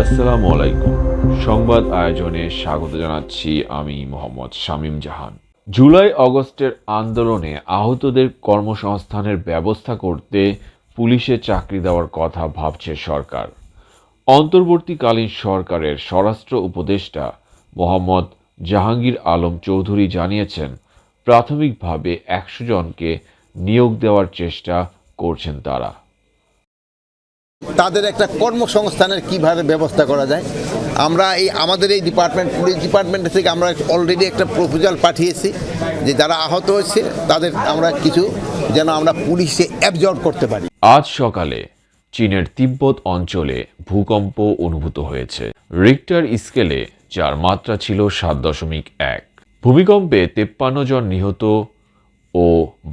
আসসালামু আলাইকুম সংবাদ আয়োজনে স্বাগত জানাচ্ছি আমি মোহাম্মদ শামীম জাহান। জুলাই অগস্টের আন্দোলনে আহতদের কর্মসংস্থানের ব্যবস্থা করতে পুলিশে চাকরি দেওয়ার কথা ভাবছে সরকার। অন্তর্বর্তীকালীন সরকারের স্বরাষ্ট্র উপদেষ্টা মোহাম্মদ জাহাঙ্গীর আলম চৌধুরী জানিয়েছেন, প্রাথমিকভাবে একশো জনকে নিয়োগ দেওয়ার চেষ্টা করছেন তারা। তাদের একটা কর্মসংস্থানের কীভাবে ব্যবস্থা করা যায়? আমরা এই আমাদের এই ডিপার্টমেন্ট পুলিশ ডিপার্টমেন্ট থেকে আমরা অলরেডি একটা প্রপোজাল পাঠিয়েছি যে যারা আহত হয়েছে তাদের আমরা কিছু যেন আমরা পুলিশে অ্যাবজর্ব করতে পারি। আজ সকালে চীনের তিব্বত অঞ্চলে ভূকম্প অনুভূত হয়েছে। রিক্টার স্কেলে যার মাত্রা ছিল সাত দশমিক এক। ভূমিকম্পে তেপ্পান্ন জন নিহত ও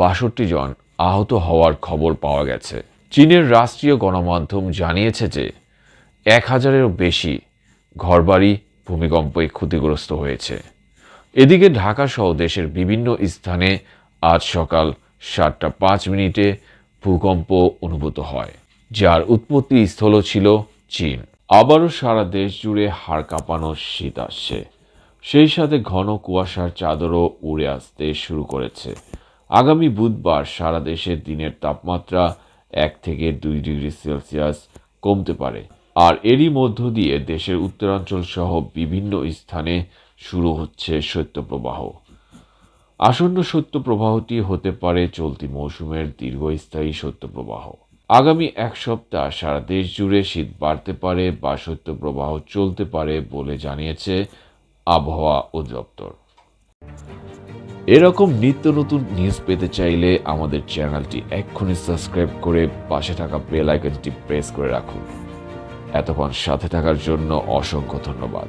বাষট্টি জন আহত হওয়ার খবর পাওয়া গেছে। চীনের রাষ্ট্রীয় গণমাধ্যম জানিয়েছে যে, এক হাজারেরও বেশি ঘরবাড়ি ভূমিকম্পে ক্ষতিগ্রস্ত হয়েছে। এদিকে ঢাকা সহ দেশের বিভিন্ন স্থানে আজ সকাল সাতটা পাঁচ মিনিটে ভূকম্প অনুভূত হয়, যার উৎপত্তি স্থল ছিল চীন। আবারও সারা দেশ জুড়ে হাড় কাঁপানো শীত আসছে। সেই সাথে ঘন কুয়াশার চাদরও উড়ে আসতে শুরু করেছে। আগামী বুধবার সারা দেশে দিনের তাপমাত্রা এক থেকে দুই ডিগ্রি সেলসিয়াস কমতে পারে। আর এরই মধ্য দিয়ে দেশের উত্তরাঞ্চল সহ বিভিন্ন স্থানে শুরু হচ্ছে শৈত্যপ্রবাহ। আসন্ন শৈত্যপ্রবাহটি হতে পারে চলতি মৌসুমের দীর্ঘস্থায়ী শৈত্যপ্রবাহ। আগামী এক সপ্তাহ সারা দেশ জুড়ে শীত বাড়তে পারে বা শৈত্যপ্রবাহ চলতে পারে বলে জানিয়েছে আবহাওয়া অধিদপ্তর। এরকম নিত্য নতুন নিউজ পেতে চাইলে আমাদের চ্যানেলটি এক্ষুনি সাবস্ক্রাইব করে পাশে থাকা বেল আইকনটি প্রেস করে রাখুন। এতক্ষণ সাথে থাকার জন্য অসংখ্য ধন্যবাদ।